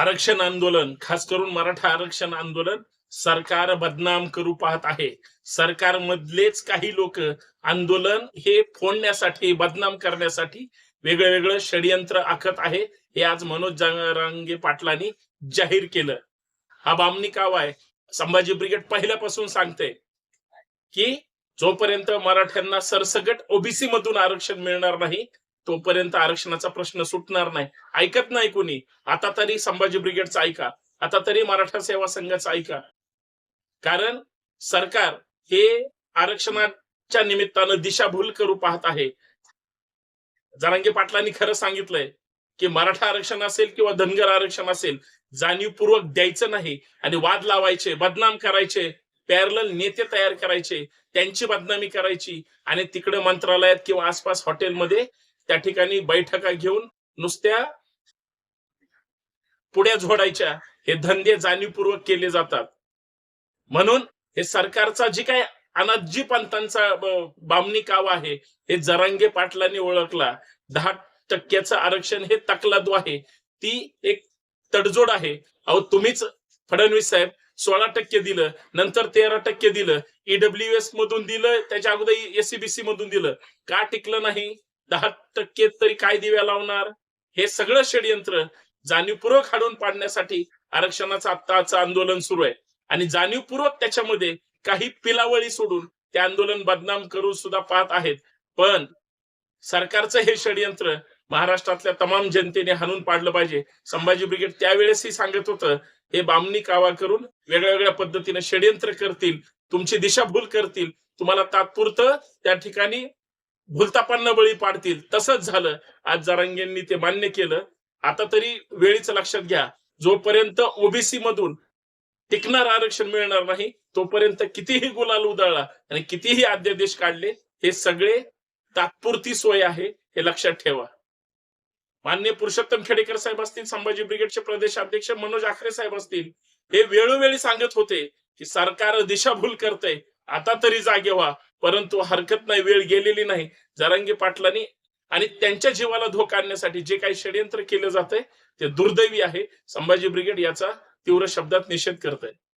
आरक्षण आंदोलन खास करून मराठा आरक्षण आंदोलन सरकार बदनाम करू पाहत आहे. सरकार मधलेच काही लोक आंदोलन हे फोडण्यासाठी बदनाम करण्यासाठी वेगळं वेगळं षडयंत्र आखत आहे हे आज मनोज जारांगे पाटलांनी जाहीर केलं. हा बामणी काव आहे. संभाजी ब्रिगेड पहिल्यापासून सांगते की जोपर्यंत मराठ्यांना सरसगट ओबीसी मधून आरक्षण मिळणार नाही तोपर्यंत आरक्षणाचा प्रश्न सुटणार नाही. ऐकत नाही कोणी. आता तरी संभाजी ब्रिगेडचा ऐका. आता तरी मराठा सेवा संघाचा ऐका. कारण सरकार हे आरक्षणाच्या निमित्तानं दिशाभूल करू पाहत आहे. जरांगे पाटलांनी खरं सांगितलंय की मराठा आरक्षण असेल किंवा धनगर आरक्षण असेल जाणीवपूर्वक द्यायचं नाही आणि वाद लावायचे बदनाम करायचे पॅरल नेते तयार करायचे त्यांची बदनामी करायची आणि तिकडे मंत्रालयात किंवा आसपास हॉटेलमध्ये त्या ठिकाणी बैठका घेऊन नुसत्या पुढ्या झोडायच्या हे धंदे जाणीवपूर्वक केले जातात. म्हणून हे सरकारचा जी काय अनाजी पंतांचा बामणी काव आहे हे जरांगे पाटलांनी ओळखला. दहा टक्क्याचं आरक्षण हे तकलादू आहे. ती एक तडजोड आहे. अहो तुम्हीच फडणवीस साहेब सोळा टक्के दिलं नंतर तेरा टक्के दिलं ईडब्ल्यू एस मधून दिलं त्याच्या अगोदर एससीबीसी मधून दिलं. का टिकलं नाही? दहा टक्के तरी काय दिव्या लावणार? हे सगळं षडयंत्र जाणीवपूर्वक हाडून पाडण्यासाठी आरक्षणाचं आत्ताचं आंदोलन सुरू आहे. आणि जाणीवपूर्वक त्याच्यामध्ये काही पिलावळी सोडून ते आंदोलन बदनाम करून सुद्धा पाहत आहेत. पण सरकारचं हे षडयंत्र महाराष्ट्रातल्या तमाम जनतेने हाणून पाडलं पाहिजे. संभाजी ब्रिगेड त्यावेळेसही सांगत होतं हे बामणी कावा करून वेगळ्या वेगळ्या पद्धतीने षडयंत्र करतील तुमची दिशाभूल करतील तुम्हाला तात्पुरतं त्या ठिकाणी भूलतापांना बळी पाडतील. तसंच झालं. आज जरांगेंनी ते मान्य केलं. आता तरी वेळीच लक्षात घ्या. जोपर्यंत ओबीसी मधून टिकणार आरक्षण मिळणार नाही तोपर्यंत कितीही गुलाल उधळला आणि कितीही अध्यादेश काढले हे सगळे तात्पुरती सोय आहे हे लक्षात ठेवा. मान्य पुरुषोत्तम खेडेकर साहेब असतील संभाजी ब्रिगेडचे प्रदेश अध्यक्ष मनोज आखरे साहेब असतील हे वेळोवेळी सांगत होते की सरकार दिशाभूल करतंय. आता तरी जागे व्हा. परंतु हरकत नाही वेळ गेलेली नाही. जरांगी पाटलांनी आणि त्यांच्या जीवाला धोका आणण्यासाठी जे काही षडयंत्र केलं जातंय ते दुर्दैवी आहे. संभाजी ब्रिगेड याचा तीव्र शब्दात निषेध करत आहे